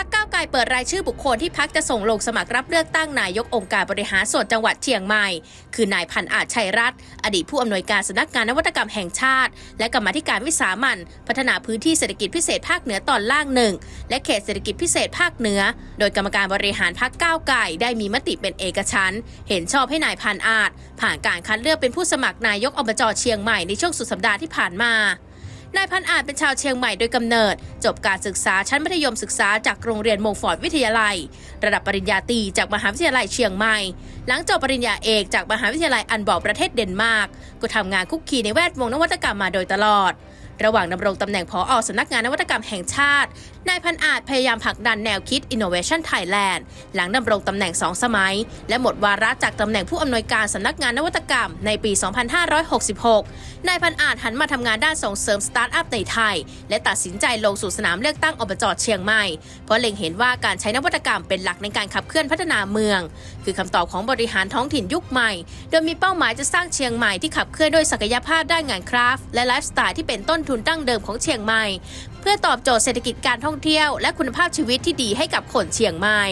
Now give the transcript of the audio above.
พักก้าวไกลเปิดรายชื่อบุคคลที่พักจะส่งลงสมัครรับเลือกตั้งนายกองค์การบริหารส่วนจังหวัดเชียงใหม่ คือนายพันอาจชัยรัตน์อดีตผู้อำนวยการสำนักงานนวัตกรรมแห่งชาติ และกรรมธิการวิสามันพัฒนาพื้นที่เศรษฐกิจพิเศษภาคเหนือตอนล่างหนึ่งและเขตเศรษฐกิจพิเศษภาคเหนือ โดยกรรมการบริหารพักก้าวไกลได้มีมติเป็นเอกฉันท์เห็นชอบให้นายพันอาจผ่านการคัดเลือกเป็นผู้สมัครนายกอบจเชียงใหม่ในช่วงสุดสัปดาห์ที่ผ่านมา นายพันอาจเป็นชาวเชียงใหม่โดยกำเนิด จบการศึกษาชั้นมัธยมศึกษาจากโรงเรียนมงฟอร์ดวิทยาลัย ระดับปริญญาตรีจากมหาวิทยาลัยเชียงใหม่ หลังจบปริญญาเอกจากมหาวิทยาลัยอันบอกประเทศเดนมาร์กก็ทำงานคุกคีในแวดวงนวัตกรรมมาโดยตลอด ระหว่างดำรงตำแหน่งผออสำนักงานนวัตกรรมแห่งชาติ นายพันอาจพยายามผลักดันแนวคิด Innovation Thailand หลังดำรงตำแหน่ง 2 สมัย และหมดวาระจากตำแหน่งผู้อำนวยการสำนักงานนวัตกรรมในปี 2566 นายพันอาจหันมาทำงานด้านส่งเสริมสตาร์ทอัพในไทย และตัดสินใจลงสู่สนามเลือกตั้งอบจเชียงใหม่ เพราะเล็งเห็นว่าการใช้นวัตกรรมเป็นหลักในการขับเคลื่อนพัฒนาเมือง คือคำตอบของบริหารท้องถิ่นยุคใหม่ โดยมีเป้าหมายจะสร้างเชียงใหม่ที่ขับเคลื่อนด้วยศักยภาพด้านงานคราฟต์และไลฟ์สไตล์ที่เป็นต้นทุนดั้งเดิมของเชียงใหม่ เพื่อตอบโจทย์เศรษฐกิจการท่องเที่ยว และคุณภาพชีวิตที่ดีให้กับคนเชียงใหม่